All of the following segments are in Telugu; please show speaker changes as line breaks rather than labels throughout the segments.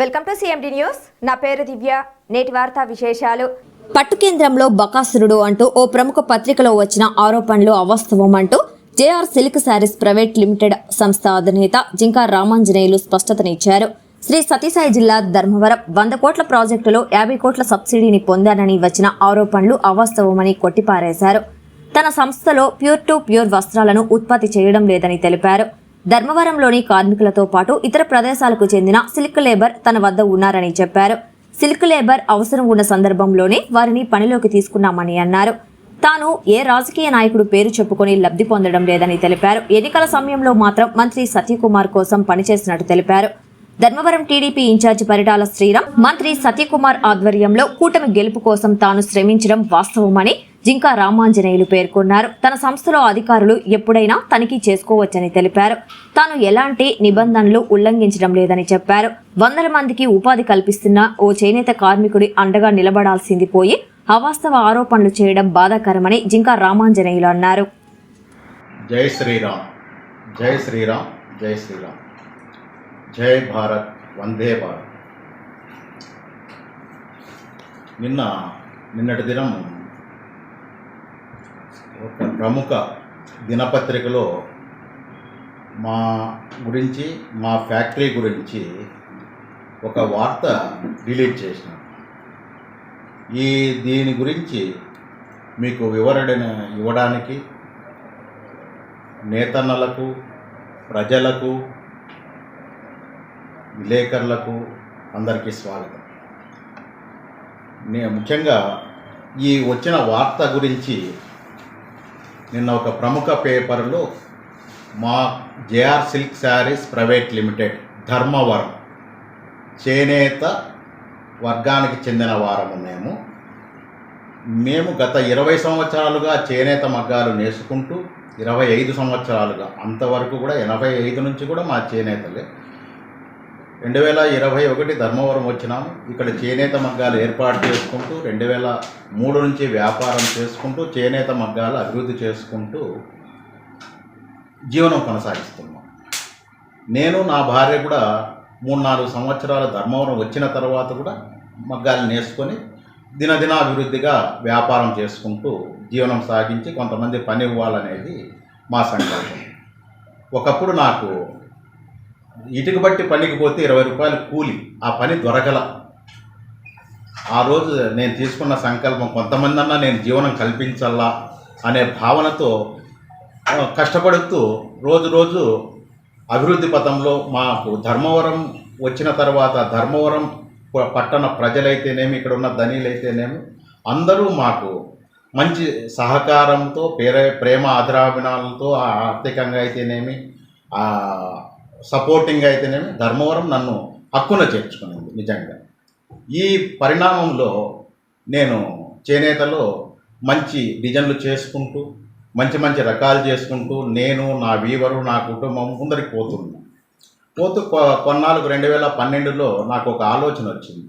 వెల్కమ్ టు సిఎండి న్యూస్ నా పేరు దివ్య. నేటి వార్తా విశేషాలు.
పట్టు కేంద్రంలో బకాసురుడు అంటూ ఓ ప్రముఖ పత్రికలో వచ్చిన ఆరోపణలు అవాస్తవం అంటూ JR silk sarees private limited సంస్థ అధినేత జింకా రామాంజనేయులు స్పష్టతనిచ్చారు. శ్రీ సతీసాయి జిల్లా ధర్మవరం వంద కోట్ల ప్రాజెక్టులో యాభై కోట్ల సబ్సిడీని పొందానని వచ్చిన ఆరోపణలు అవాస్తవమని కొట్టిపారేశారు. తన సంస్థలో ప్యూర్ టు ప్యూర్ వస్త్రాలను ఉత్పత్తి చేయడం లేదని తెలిపారు. ధర్మవరంలోని కార్మికులతో పాటు ఇతర ప్రదేశాలకు చెందిన సిల్క్ లేబర్ తన వద్ద ఉన్నారని చెప్పారు. సిల్క్ లేబర్ అవసరం ఉన్న సందర్భంలోనే వారిని పనిలోకి తీసుకున్నామని అన్నారు. తాను ఏ రాజకీయ నాయకుడు పేరు చెప్పుకొని లబ్ధి పొందడం లేదని తెలిపారు. ఎన్నికల సమయంలో మాత్రం మంత్రి సత్యకుమార్ కోసం పనిచేసినట్టు తెలిపారు. Dharmavaram TDP in charge Paritala Sriram మంత్రి సత్యకుమార్ ఆధ్వర్యంలో కూటమి గెలుపు కోసం తాను శ్రమించడం వాస్తవమని జింకా రామాంజనేయులు పేర్కొన్నారు. తన సంస్థలో అధికారులు ఎప్పుడైనా తనిఖీ చేసుకోవచ్చని తెలిపారు. తాను ఎలాంటి నిబంధనలు ఉల్లంఘించడం లేదని చెప్పారు. వందల మందికి ఉపాధి కల్పిస్తున్న ఓ చేనేత కార్మికుడి అండగా నిలబడాల్సింది పోయి అవాస్తవ ఆరోపణలు చేయడం బాధాకరమని జింకా రామాంజనేయులు అన్నారు.
జై శ్రీరామ్. జై శ్రీరామ్. జై శ్రీరామ్. జై భారత్. వందే భారత్. నిన్న నిన్నటి దినం ఒక ప్రముఖ దినపత్రికలో మా గురించి మా ఫ్యాక్టరీ గురించి ఒక వార్త రిలీజ్ చేసిన. ఈ దీని గురించి మీకు వివరణ ఇవ్వడానికి నేతన్నలకు ప్రజలకు విలేకరులకు అందరికీ స్వాగతం. నేను ముఖ్యంగా ఈ వచ్చిన వార్త గురించి నిన్న ఒక ప్రముఖ పేపర్లో మా JR silk sarees private limited Dharmavaram చేనేత వర్గానికి చెందిన వారము మేము మేము గత ఇరవై సంవత్సరాలుగా చేనేత మగ్గాలు నేర్చుకుంటూ ఇరవై ఐదు సంవత్సరాలుగా అంతవరకు కూడా ఎనభై ఐదు నుంచి కూడా మా చేనేతలే. రెండు వేల ఇరవై ఒకటి ధర్మవరం వచ్చినాము ఇక్కడ చేనేత మగ్గాలు ఏర్పాటు చేసుకుంటూ రెండు వేల మూడు నుంచి వ్యాపారం చేసుకుంటూ చేనేత మగ్గాలు అభివృద్ధి చేసుకుంటూ జీవనం కొనసాగిస్తున్నాం. నేను నా భార్య కూడా మూడు నాలుగు సంవత్సరాలు ధర్మవరం వచ్చిన తర్వాత కూడా మగ్గాలు నేర్చుకొని దినదినాభివృద్ధిగా వ్యాపారం చేసుకుంటూ జీవనం సాగించి కొంతమంది పని ఇవ్వాలనేది మా సంకల్పం. ఒకప్పుడు నాకు ఇటుక బట్టి పనికి పోతే ఇరవై రూపాయలు కూలి. ఆ పని దొరకల. ఆ రోజు నేను తీసుకున్న సంకల్పం కొంతమంది అన్నా నేను జీవనం కల్పించాలా అనే భావనతో కష్టపడుతూ రోజు రోజు అభివృద్ధి పథంలో మాకు ధర్మవరం వచ్చిన తర్వాత ధర్మవరం పట్టణ ప్రజలైతేనేమి ఇక్కడ ఉన్న ధనీలైతేనేమి అందరూ మాకు మంచి సహకారంతో పేరే ప్రేమ ఆదరాభినాలతో ఆ ఆర్థికంగా అయితేనేమి సపోర్టింగ్ అయితేనేమి ధర్మవరం నన్ను హక్కున చేర్చుకునేది నిజంగా. ఈ పరిణామంలో నేను చేనేతలో మంచి డిజైన్లు చేసుకుంటూ మంచి మంచి రకాలు చేసుకుంటూ నేను నా వీవరు నా కుటుంబం ముందరికి పోతున్నాను పోతూ కొన్నాళ్ళకు రెండు వేల పన్నెండులో నాకు ఒక ఆలోచన వచ్చింది.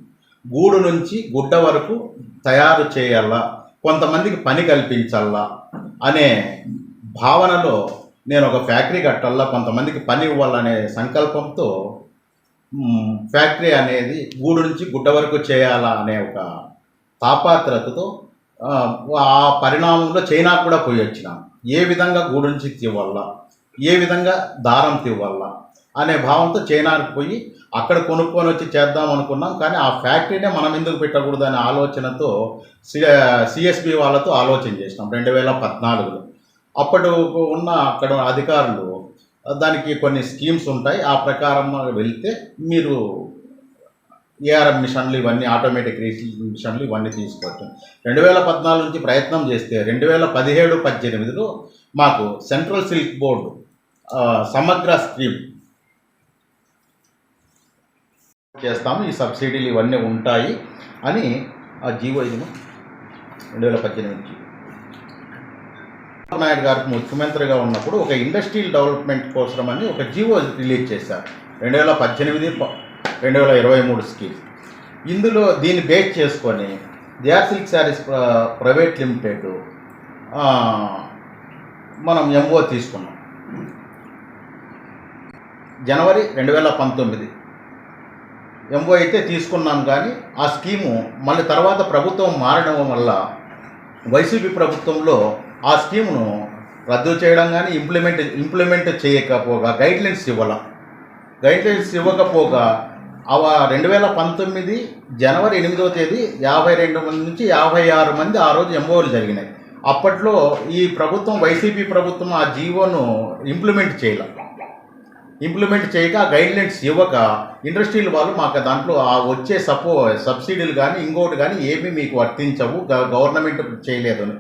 గూడు నుంచి గుడ్డ వరకు తయారు చేయాలా కొంతమందికి పని కల్పించాలా అనే భావనలో నేను ఒక ఫ్యాక్టరీ కట్టాలా? కొంతమందికి పని ఇవ్వాలనే సంకల్పంతో ఫ్యాక్టరీ అనేది గూడు నుంచి గుడ్డ వరకు చేయాలా అనే ఒక తాపాత్రతతో ఆ, పరిణామంలో చైనా కూడా పోయి వచ్చినాం. ఏ విధంగా గూడు నుంచి తీవల్ల ఏ విధంగా దారం తీవల్ల అనే భావంతో చైనాకు పోయి అక్కడ కొనుక్కొని వచ్చి చేద్దాం అనుకున్నాం. కానీ ఆ ఫ్యాక్టరీనే మనం ఎందుకు పెట్టకూడదు అనే ఆలోచనతో సి సిఎస్బి వాళ్ళతో ఆలోచన చేసినాం. రెండు వేల పద్నాలుగులో. అప్పటి ఉన్న అక్కడ అధికారులు దానికి కొన్ని స్కీమ్స్ ఉంటాయి. ఆ ప్రకారం వెళ్తే మీరు ఏఆర్ఎం మిషన్లు ఇవన్నీ ఆటోమేటిక్ రీసీల్ మిషన్లు ఇవన్నీ తీసుకోవచ్చు. రెండు వేల పద్నాలుగు నుంచి ప్రయత్నం చేస్తే రెండు వేల పదిహేడు పద్దెనిమిదిలో మాకు సెంట్రల్ సిల్క్ బోర్డు సమగ్ర స్కీమ్ చేస్తాము. ఈ సబ్సిడీలు ఇవన్నీ ఉంటాయి అని ఆ జీవో ఇది. రెండు వేల పద్దెనిమిది నాయుడు గారికి ముఖ్యమంత్రిగా ఉన్నప్పుడు ఒక ఇండస్ట్రియల్ డెవలప్మెంట్ కోసం అని ఒక జీవో రిలీజ్ చేశారు. రెండు వేల పద్దెనిమిది ప- రెండు వేల ఇరవై మూడు స్కీమ్. ఇందులో దీన్ని బేస్ చేసుకొని జేఆర్ సిల్క్ శారీస్ ప్ర- ప్రైవేట్ లిమిటెడ్ మనం ఎంఓ తీసుకున్నాం. జనవరి రెండు వేల పంతొమ్మిది ఎంఓ అయితే తీసుకున్నాం కానీ ఆ స్కీము మళ్ళీ తర్వాత ప్రభుత్వం మారడం వల్ల వైసీపీ ప్రభుత్వంలో ఆ స్కీమ్ను రద్దు చేయడం కానీ ఇంప్లిమెంట్ ఇంప్లిమెంట్ చేయకపోగా గైడ్లైన్స్ ఇవ్వాల. గైడ్లైన్స్ ఇవ్వకపోగా అవ రెండు వేల పంతొమ్మిది జనవరి ఎనిమిదవ తేదీ యాభై రెండు మంది నుంచి యాభై ఆరు మంది ఆ రోజు ఎంఓలు జరిగినాయి. అప్పట్లో ఈ ప్రభుత్వం వైసీపీ ప్రభుత్వం ఆ జీవోను ఇంప్లిమెంట్ చేయలే. ఇంప్లిమెంట్ చేయక గైడ్లైన్స్ ఇవ్వక ఇండస్ట్రీల వాళ్ళు మాకు దాంట్లో ఆ వచ్చే సపో సబ్సిడీలు కానీ ఇంకోటి కానీ ఏమీ మీకు వర్తించవు గ- గవర్నమెంట్ చేయలేదు. అని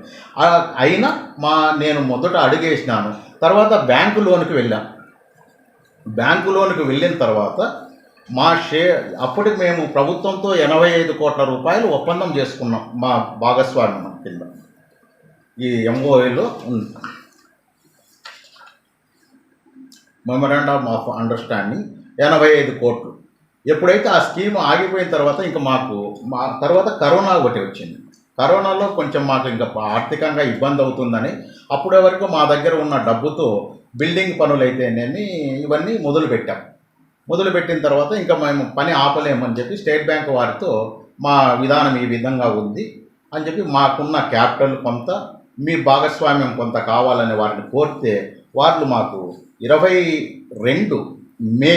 అయినా మా నేను మొదట అడిగేసినాను. తర్వాత బ్యాంకు లోన్కి వెళ్ళాం. బ్యాంకు లోన్కి వెళ్ళిన తర్వాత మా షే అప్పటికి మేము ప్రభుత్వంతో ఎనభై ఐదు కోట్ల రూపాయలు ఒప్పందం చేసుకున్నాం మా భాగస్వామ్యం కింద. ఈ ఎంఓఏలో ఉంది మెమరాండమ్ ఆఫ్ అండర్స్టాండింగ్ ఎనభై ఐదు కోట్లు. ఎప్పుడైతే ఆ స్కీమ్ ఆగిపోయిన తర్వాత ఇంకా మాకు మా తర్వాత కరోనా ఒకటి వచ్చింది. కరోనాలో కొంచెం మాకు ఇంకా ఆర్థికంగా ఇబ్బంది అవుతుందని అప్పటి వరకు మా దగ్గర ఉన్న డబ్బుతో బిల్డింగ్ పనులైతేనేమి ఇవన్నీ మొదలుపెట్టాం. మొదలుపెట్టిన తర్వాత ఇంకా మేము పని ఆపలేమని చెప్పి స్టేట్ బ్యాంక్ వారితో మా విధానం ఈ విధంగా ఉంది అని చెప్పి మాకున్న క్యాపిటల్ కొంత మీ భాగస్వామ్యం కొంత కావాలని వారిని కోరితే వాళ్ళు మాకు ఇరవై రెండు మే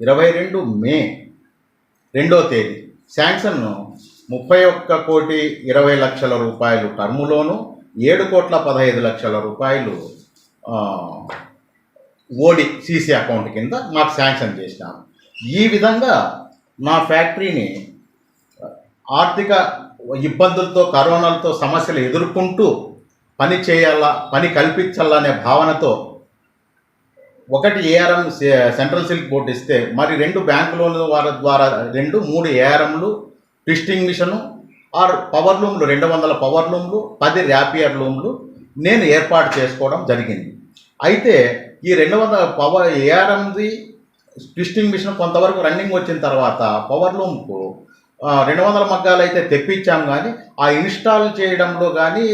ఇరవై రెండు మే రెండో తేదీ. శాంక్షన్ ముప్పై ఒక్క కోటి ఇరవై లక్షల రూపాయలు టర్ములోను ఏడు కోట్ల పదహైదు లక్షల రూపాయలు ఓడి సీసీ అకౌంట్ కింద మాకు శాంక్షన్ చేసినారు. ఈ విధంగా నా ఫ్యాక్టరీని ఆర్థిక ఇబ్బందులతో కరోనాలతో సమస్యలు ఎదుర్కొంటూ పని చేయాలా పని కల్పించాలనే భావనతో ఒకటి ఏఆర్ఎం సెంట్రల్ సిల్క్ బోర్డు ఇస్తే మరి రెండు బ్యాంకు లోన్ల వారి ద్వారా రెండు మూడు ఏఆర్ఎంలు ట్విస్టింగ్ మిషను ఆరు పవర్ లూమ్లు రెండు వందల పవర్ లూమ్లు పది ర్యాపియర్ లూమ్లు నేను ఏర్పాటు చేసుకోవడం జరిగింది. అయితే ఈ రెండు వందల పవర్ ఏఆర్ఎంది ట్విస్టింగ్ మిషన్ కొంతవరకు రన్నింగ్ వచ్చిన తర్వాత పవర్ లూమ్కు రెండు వందల మగ్గాలు అయితే తెప్పించాం కానీ ఆ ఇన్స్టాల్ చేయడంలో కానీ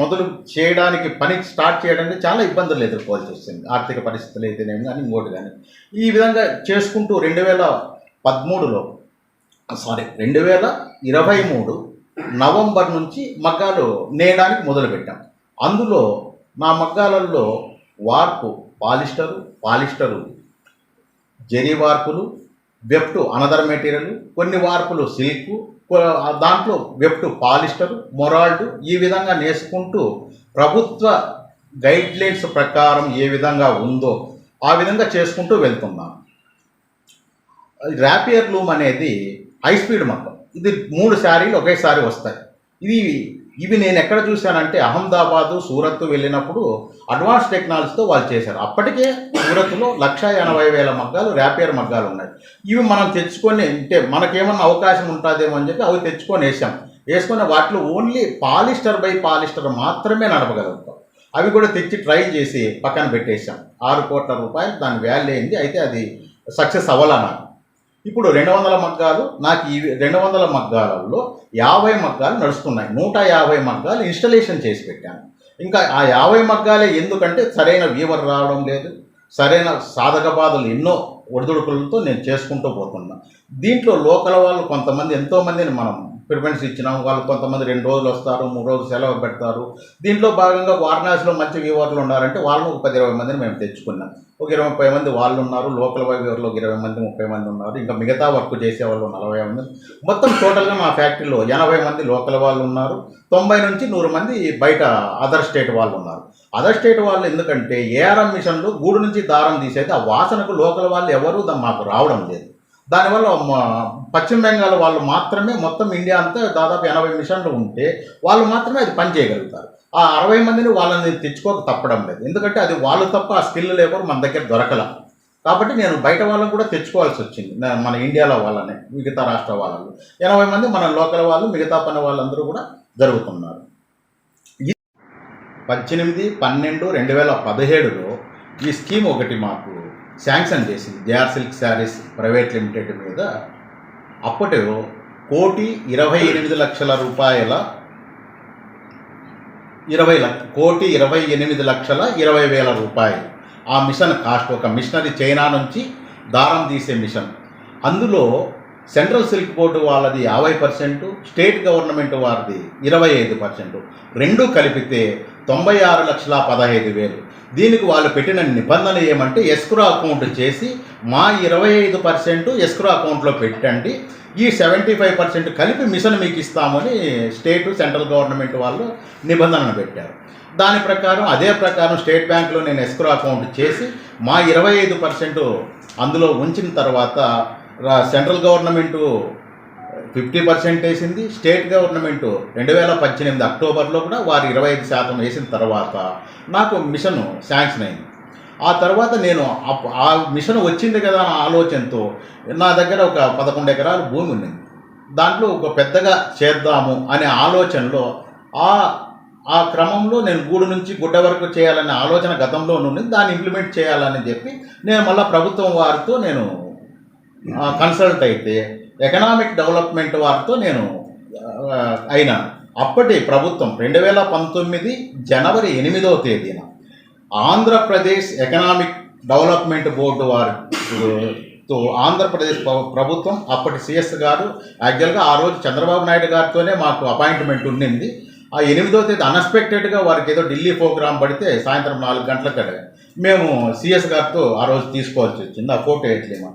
మొదలు చేయడానికి పని స్టార్ట్ చేయడానికి చాలా ఇబ్బందులు ఎదుర్కోవాల్సి వస్తుంది. ఆర్థిక పరిస్థితులు అయితేనేమి కానీ ఇంకోటి కానీ. ఈ విధంగా చేసుకుంటూ రెండు వేల పదమూడులో సారీ రెండు వేల ఇరవై మూడు నవంబర్ నుంచి మగ్గాలు నేయడానికి మొదలుపెట్టాం. అందులో నా మగ్గాలలో వార్పు పాలిస్టరు పాలిస్టరు జెరీ వార్పులు వెప్టు అనదర్ మెటీరియల్ కొన్ని వార్పులు సిల్క్ దాంట్లో వెప్టు పాలిస్టర్ మొరాల్డ్ ఈ విధంగా నేసుకుంటూ ప్రభుత్వ గైడ్లైన్స్ ప్రకారం ఏ విధంగా ఉందో ఆ విధంగా చేసుకుంటూ వెళ్తున్నాను ర్యాపియర్ లూమ్ అనేది హై స్పీడ్ మొత్తం. ఇది మూడు శారీలు ఒకేసారి వస్తాయి. ఇది ఇవి నేను ఎక్కడ చూశానంటే అహ్మదాబాదు సూరత్ వెళ్ళినప్పుడు అడ్వాన్స్ టెక్నాలజీతో వాళ్ళు చేశారు. అప్పటికే సూరత్లో లక్ష ఎనభై వేల మగ్గాలు ర్యాపియర్ మగ్గాలు ఉన్నాయి. ఇవి మనం తెచ్చుకొని అంటే మనకేమన్నా అవకాశం ఉంటుందేమో అని చెప్పి అవి తెచ్చుకొని వేసాం. వేసుకొని వాటిలో ఓన్లీ పాలిస్టర్ బై పాలిస్టర్ మాత్రమే నడపగలుగుతాం. అవి కూడా తెచ్చి ట్రై చేసి పక్కన పెట్టేశాం. ఆరు కోట్ల రూపాయలు దాని వాల్యూ అయింది. అయితే అది సక్సెస్ అవ్వాలా ఇప్పుడు రెండు వందల మగ్గాలు నాకు ఈ రెండు వందల మగ్గాలలో యాభై మగ్గాలు నడుస్తున్నాయి. నూట యాభై మగ్గాలు ఇన్స్టలేషన్ చేసి పెట్టాను. ఇంకా ఆ యాభై మగ్గాలే ఎందుకంటే సరైన వీవర్ రావడం లేదు. సరైన సాధక బాధలు ఎన్నో ఒడిదుడుకులతో నేను చేసుకుంటూ పోతున్నా. దీంట్లో లోకల్ వాళ్ళు కొంతమంది ఎంతోమందిని మనం ప్రిఫరెన్స్ ఇచ్చినాం. వాళ్ళు కొంతమంది రెండు రోజులు వస్తారు మూడు రోజులు సెలవు పెడతారు. దీంట్లో భాగంగా వారణాసిలో మంచి వ్యూవర్లు ఉన్నారంటే వాళ్ళని ఒక పది ఇరవై మందిని మేము తెచ్చుకున్నాం. ఒక ఇరవై ముప్పై మంది వాళ్ళు ఉన్నారు లోకల్ వ్యూవర్లు ఒక ఇరవై మంది ముప్పై మంది ఉన్నారు. ఇంకా మిగతా వర్క్ చేసే వాళ్ళు నలభై మంది. మొత్తం టోటల్గా మా ఫ్యాక్టరీలో ఎనభై మంది లోకల్ వాళ్ళు ఉన్నారు. తొంభై నుంచి నూరు మంది బయట అదర్ స్టేట్ వాళ్ళు ఉన్నారు. అదర్ స్టేట్ వాళ్ళు ఎందుకంటే ఏఆర్ఎం మిషన్లు గూడు నుంచి దారం తీసేది ఆ వాసనకు లోకల్ వాళ్ళు ఎవరూ మాకు రావడం లేదు. దానివల్ల పశ్చిమ బెంగాల్ వాళ్ళు మాత్రమే మొత్తం ఇండియా అంతా దాదాపు ఎనభై మిషన్లు ఉంటే వాళ్ళు మాత్రమే అది పని చేయగలుగుతారు. ఆ అరవై మందిని వాళ్ళని తెచ్చుకోక తప్పడం లేదు. ఎందుకంటే అది వాళ్ళు తప్ప ఆ స్కిల్ లేబర్ మన దగ్గర దొరకల. కాబట్టి నేను బయట వాళ్ళని కూడా తెచ్చుకోవాల్సి వచ్చింది. మన ఇండియాలో వాళ్ళనే మిగతా రాష్ట్ర వాళ్ళు ఎనభై మంది మన లోకల్ వాళ్ళు మిగతా పని వాళ్ళందరూ కూడా జరుగుతున్నారు. పద్దెనిమిది పన్నెండు రెండు వేల పదిహేడులో ఈ స్కీమ్ ఒకటి మాకు శాంక్షన్ చేసింది. JR silk sarees private limited మీద అప్పటి కోటి ఇరవై ఎనిమిది లక్షల రూపాయల ఇరవై లక్ష కోటి ఇరవై ఎనిమిది లక్షల ఇరవై వేల రూపాయలు. ఆ మిషన్ కాస్ట్ ఒక మిషనరీ చైనా నుంచి దారం తీసే మిషన్. అందులో సెంట్రల్ సిల్క్ బోర్డు వాళ్ళది యాభై పర్సెంట్ స్టేట్ గవర్నమెంట్ వారిది ఇరవై ఐదు పర్సెంట్. రెండు కలిపితే తొంభై ఆరు లక్షల పదహైదు వేలు. దీనికి వాళ్ళు పెట్టిన నిబంధన ఏమంటే ఎస్క్రో అకౌంట్ చేసి మా ఇరవై ఐదు పర్సెంట్ ఎస్క్రో అకౌంట్లో పెట్టండి. ఈ సెవెంటీ ఫైవ్ పర్సెంట్ కలిపి మిషన్ మీకు ఇస్తామని స్టేట్ సెంట్రల్ గవర్నమెంట్ వాళ్ళు నిబంధనలు పెట్టారు. దాని ప్రకారం అదే ప్రకారం స్టేట్ బ్యాంక్లో నేను ఎస్క్రో అకౌంట్ చేసి మా ఇరవై ఐదు పర్సెంట్ అందులో ఉంచిన తర్వాత సెంట్రల్ గవర్నమెంటు ఫిఫ్టీ పర్సెంట్ వేసింది స్టేట్ గవర్నమెంట్ రెండు వేల పద్దెనిమిది అక్టోబర్లో కూడా వారు ఇరవై ఐదు శాతం వేసిన తర్వాత నాకు మిషన్ శాంక్షన్ అయింది. ఆ తర్వాత నేను ఆ మిషన్ వచ్చింది కదా అన్న ఆలోచనతో నా దగ్గర ఒక పదకొండు ఎకరాలు భూమి ఉంది దాంట్లో ఒక పెద్దగా చేద్దాము అనే ఆలోచనలో ఆ ఆ క్రమంలో నేను గూడు నుంచి గుడ్డ వరకు చేయాలనే ఆలోచన గతంలో నుండి దాన్ని ఇంప్లిమెంట్ చేయాలని చెప్పి నేను మళ్ళీ ప్రభుత్వం వారితో నేను కన్సల్ట్ అయితే ఎకనామిక్ డెవలప్మెంట్ వారితో నేను అయిన అయినా అప్పటి ప్రభుత్వం రెండు వేల పంతొమ్మిది జనవరి ఎనిమిదవ తేదీన ఆంధ్రప్రదేశ్ ఎకనామిక్ డెవలప్మెంట్ బోర్డు వారితో ఆంధ్రప్రదేశ్ ప్రభుత్వం అప్పటి సిఎస్ గారు యాక్చువల్గా ఆ రోజు చంద్రబాబు నాయుడు గారితోనే మాకు అపాయింట్మెంట్ ఉండింది. ఆ ఎనిమిదో తేదీ అన్ఎక్స్పెక్టెడ్గా వారికి ఏదో ఢిల్లీ ప్రోగ్రాం పడితే సాయంత్రం నాలుగు గంటలకు మేము సిఎస్ గారితో ఆ రోజు తీసుకోవాల్సి వచ్చింది. ఆ ఫోటో ఎట్లేమో